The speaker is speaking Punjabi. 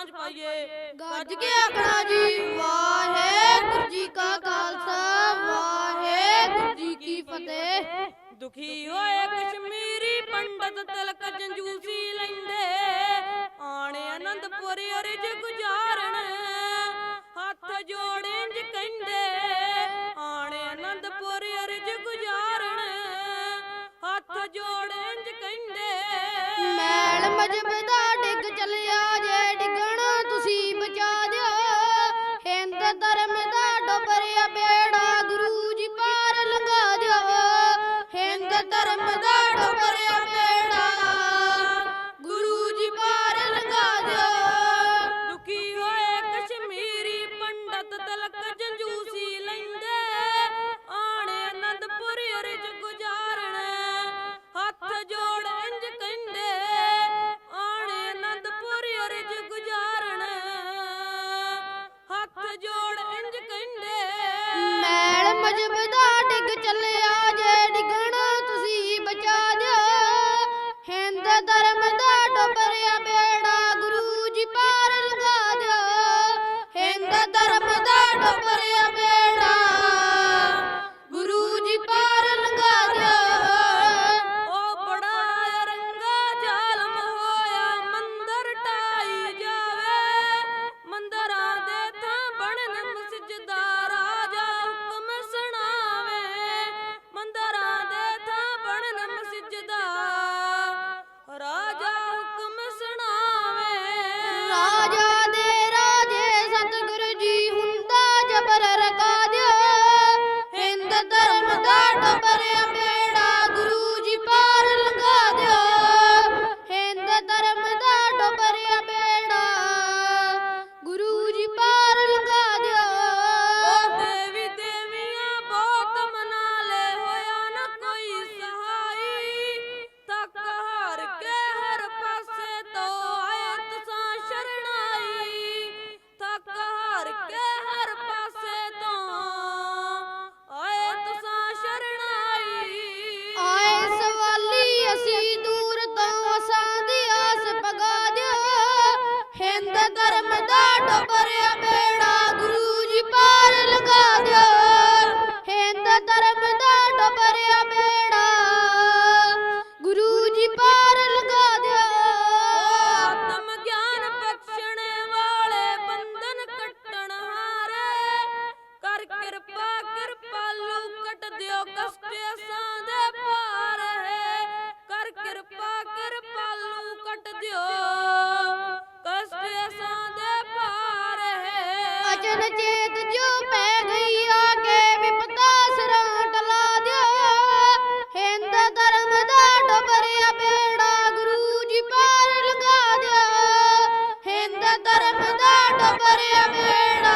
ਸਾਂਝ ਪਾਈਏ। ਗੱਜ ਕੇ ਆਖਣਾ ਜੀ। ਵਾਹਿਗੁਰੂ ਜੀ ਕਾ ਖਾਲਸਾ। ਵਾਹਿਗੁਰੂ ਜੀ ਕੀ ਫਤਿਹ। ਦੁਖੀ ਹੋਏ ਕਸ਼ਮੀਰੀ ਪੰਡਤ ਤਲਕ ਜੰਜੂਸੀ ਲੈਂਦੇ। ਆਣੇ ਅਨੰਦਪੁਰ ਅਰੇ ਜੇ люди, да. Ramadan. ಬೇಡ